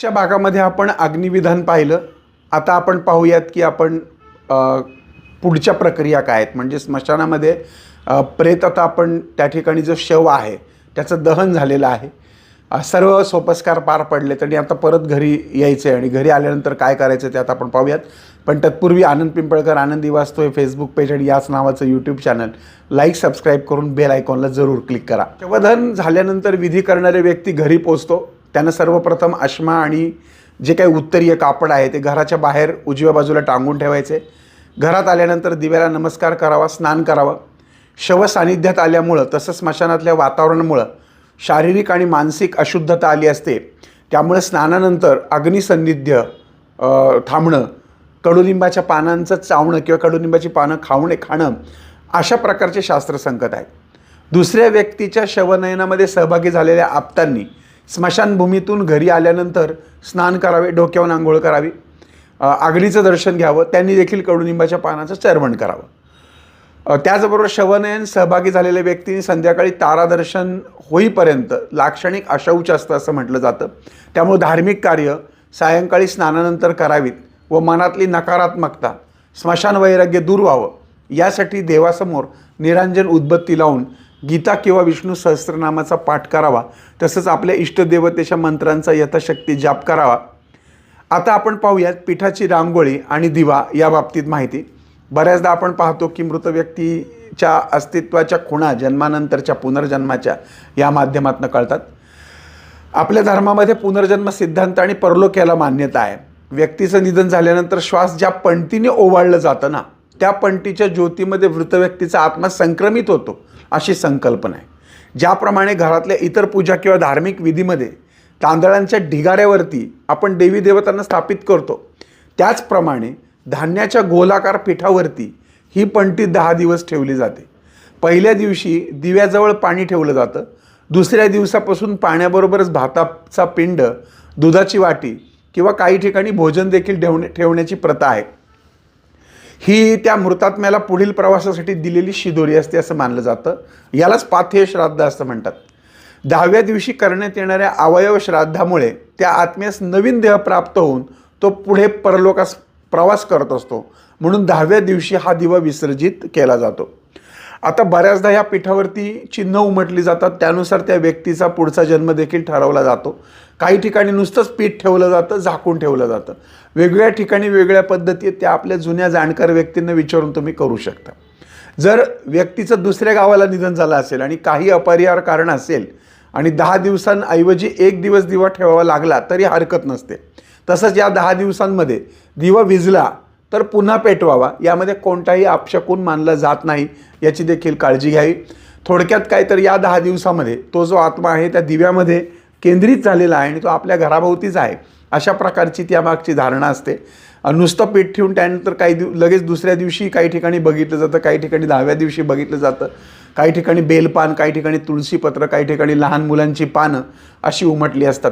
च्या भागामध्ये आपण अग्निविधान पाहिलं. आता आपण पाहूयात की आपण पुढच्या प्रक्रिया काय आहेत. म्हणजे स्मशानामध्ये प्रेत आता आपण त्या ठिकाणी जो शव आहे त्याचं दहन झालेलं आहे. सर्व सोपस्कार पार पडले आणि आता परत घरी यायचं आहे आणि घरी आल्यानंतर काय करायचं ते आता आपण पाहूयात. पण तत्पूर्वी आनंद पिंपळकर आनंदी वाचतोय फेसबुक पेज आणि याच नावाचं यूट्यूब चॅनल लाईक सबस्क्राईब करून बेल आयकॉनला जरूर क्लिक करा. शवदहन झाल्यानंतर विधी करणारे व्यक्ती घरी पोचतो. त्यानं सर्वप्रथम अश्मा आणि जे काही उत्तरीय कापड आहे ते घराच्या बाहेर उजव्या बाजूला टांगून ठेवायचे. घरात आल्यानंतर दिव्याला नमस्कार करावा स्नान करावं. शव सानिध्यात आल्यामुळं तसं स्मशानातल्या वातावरणामुळं शारीरिक आणि मानसिक अशुद्धता आली असते. त्यामुळे स्नानानंतर अग्निसन्निध्य थांबणं कडुलिंबाच्या पानांचं चावणं किंवा कडुलिंबाची पानं खावणे खाणं अशा प्रकारचे शास्त्रसंकट आहेत. दुसऱ्या व्यक्तीच्या शवनयनामध्ये सहभागी झालेल्या आप्तांनी स्मशानभूमीतून घरी आल्यानंतर स्नान करावे डोक्यावर आंघोळ करावी. आगडीचं दर्शन घ्यावं. त्यांनी देखील कडुनिंबाच्या पानाचं चर्वण करावं. त्याचबरोबर शवनयन सहभागी झालेल्या व्यक्तींनी संध्याकाळी तारादर्शन होईपर्यंत लाक्षणिक अशौच असतं असं म्हटलं जातं. त्यामुळे धार्मिक कार्य सायंकाळी स्नानानंतर करावीत व मनातली नकारात्मकता स्मशान वैराग्य दूर व्हावं यासाठी देवासमोर निरांजन उद्बत्ती लावून गीता किंवा विष्णू सहस्त्रनामाचा पाठ करावा तसंच आपल्या इष्टदेवतेच्या मंत्रांचा यथाशक्ती जाप करावा. आता आपण पाहूयात पिठाची रांगोळी आणि दिवा या बाबतीत माहिती. बऱ्याचदा आपण पाहतो की मृत व्यक्तीच्या अस्तित्वाच्या खुणा जन्मानंतरच्या पुनर्जन्माच्या या माध्यमातून कळतात. आपल्या धर्मामध्ये पुनर्जन्म सिद्धांत आणि परलोक याला मान्यता आहे. व्यक्तीचं निधन झाल्यानंतर श्वास ज्या पणतीने ओवाळलं जातं ना त्या पंटीच्या ज्योतीमध्ये वृत्त व्यक्तीचा आत्मा संक्रमित होतो अशी संकल्पना आहे. ज्याप्रमाणे घरातल्या इतर पूजा किंवा धार्मिक विधीमध्ये तांदळांच्या ढिगाऱ्यावरती आपण देवी देवतांना स्थापित करतो त्याचप्रमाणे धान्याच्या गोलाकार पिठावरती ही पंटी दहा दिवस ठेवली जाते. पहिल्या दिवशी दिव्याजवळ पाणी ठेवलं जातं दुसऱ्या दिवसापासून पाण्याबरोबरच भाताचा पिंड दुधाची वाटी किंवा काही ठिकाणी भोजन देखील ठेवणे ठेवण्याची प्रथा आहे. ही त्या मृतात्म्याला पुढील प्रवासासाठी दिलेली शिदोरी असते असं मानलं जातं. यालाच पाथेय श्राद्ध असं म्हणतात. दहाव्या दिवशी करण्यात येणाऱ्या अवयव श्राद्धामुळे त्या आत्म्यास नवीन देह प्राप्त होऊन तो पुढे परलोकास प्रवास करत असतो. म्हणून दहाव्या दिवशी हा दिवा विसर्जित केला जातो. आता बऱ्याचदा या पीठावरती चिन्ह उमटली जातात. त्यानुसार त्या व्यक्तीचा पुढचा जन्म देखील ठरवला जातो. काही ठिकाणी नुसतंच पीठ ठेवलं जातं झाकून ठेवलं जातं. वेगवेगळ्या ठिकाणी वेगळ्या पद्धती आहेत त्या आपल्या जुन्या जाणकार व्यक्तींना विचारून तुम्ही करू शकता. जर व्यक्तीचं दुसऱ्या गावाला निधन झालं असेल आणि काही अपरिहार कारण असेल आणि दहा दिवसांऐवजी एक दिवस दिवा ठेवावा लागला तरी हरकत नसते. तसंच या दहा दिवसांमध्ये दिवा विजला तर पुन्हा पेटवावा यामध्ये कोणताही अपशकून मानला जात नाही याची देखील काळजी घ्यावी. थोडक्यात काय तर या दहा दिवसामध्ये तो जो आत्मा आहे त्या दिव्यामध्ये केंद्रित झालेला आहे आणि तो आपल्या घराभोवतीच आहे. अशा प्रकारची त्यामागची धारणा असते. नुसतं पीठ ठेवून त्यानंतर काही दिव लगेच दुसऱ्या दिवशी काही ठिकाणी बघितलं जातं काही ठिकाणी दहाव्या दिवशी बघितलं जातं. काही ठिकाणी बेलपान काही ठिकाणी तुळशीपत्र काही ठिकाणी लहान मुलांची पानं अशी उमटली असतात.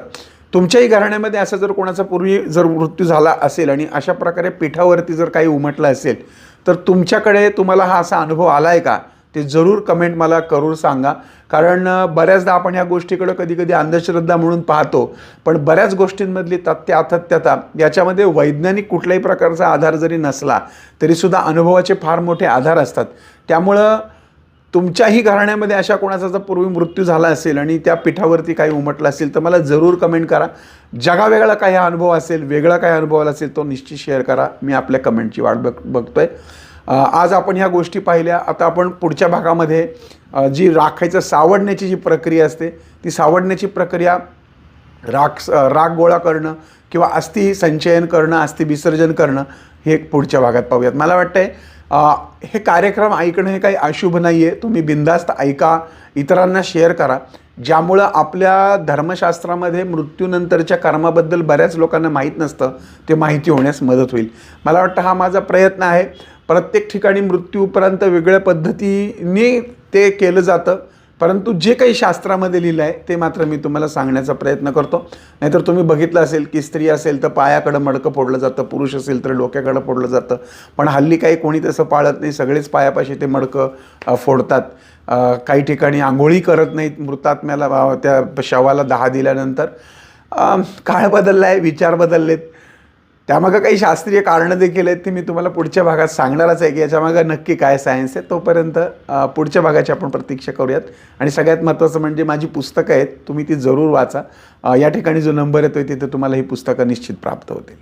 तुमच्याही घराण्यामध्ये असं जर कोणाचा पूर्वी जर मृत्यू झाला असेल आणि अशा प्रकारे पिठावरती जर काही उमटलं असेल तर तुमच्याकडे तुम्हाला हा असा अनुभव आला आहे का? ते जरूर कमेंट मला करून सांगा. कारण बऱ्याचदा आपण या गोष्टीकडं कधी कधी अंधश्रद्धा म्हणून पाहतो. पण बऱ्याच गोष्टींमधली तथ्य अथत्यता याच्यामध्ये वैज्ञानिक कुठल्याही प्रकारचा आधार जरी नसला तरीसुद्धा अनुभवाचे फार मोठे आधार असतात. त्यामुळं तुमच्याही घराण्यामध्ये अशा कोणाचा जर पूर्वी मृत्यू झाला असेल आणि त्या पिठावरती काही उमटलं असेल तर मला जरूर कमेंट करा. जगावेगळा काही अनुभव असेल वेगळा काही अनुभव असेल तो निश्चित शेअर करा. मी आपल्या कमेंटची वाट बघ बघतोय. आहे आज आपण ह्या गोष्टी पाहिल्या. आता आपण पुढच्या भागामध्ये जी राखायचं सावडण्याची जी प्रक्रिया असते ती सावडण्याची प्रक्रिया राख राग गोळा करणं किंवा अस्थि संचयन करणं अस्थि विसर्जन करणं हे पुढच्या भागात पाहूयात. मला वाटतंय आहे हे कार्यक्रम ऐकणं हे काही अशुभ नाही आहे तुम्ही बिंदास्त ऐका इतरांना शेअर करा. ज्यामुळं आपल्या धर्मशास्त्रामध्ये मृत्यूनंतरच्या कर्माबद्दल बऱ्याच लोकांना माहीत नसतं ते माहिती होण्यास मदत होईल. मला वाटतं हा माझा प्रयत्न आहे. प्रत्येक ठिकाणी मृत्यूपर्यंत वेगळ्या पद्धतीने ते केलं जातं. परंतु जे काही शास्त्रामध्ये लिहिलं आहे ते मात्र मी तुम्हाला सांगण्याचा प्रयत्न करतो. नाहीतर तुम्ही बघितलं असेल की स्त्री असेल तर पायाकडं मडकं फोडलं जातं पुरुष असेल तर डोक्याकडं फोडलं जातं. पण हल्ली काही कोणी तसं पाळत नाही सगळेच पायापाशी ते मडकं फोडतात. काही ठिकाणी आंघोळी करत नाहीत मृतात्म्याला त्या शवाला दहा दिल्यानंतर. काळ बदलला आहे विचार बदललेत. त्यामागं काही शास्त्रीय कारणं देखील आहेत ती मी तुम्हाला पुढच्या भागात सांगणारच आहे की याच्यामागं नक्की काय सायन्स आहे तोपर्यंत पुढच्या भागाची आपण प्रतीक्षा करूयात. आणि सगळ्यात महत्त्वाचं म्हणजे माझी पुस्तकं आहेत तुम्ही ती जरूर वाचा. या ठिकाणी जो नंबर येतो तिथे तुम्हाला ही पुस्तकं निश्चित प्राप्त होतील.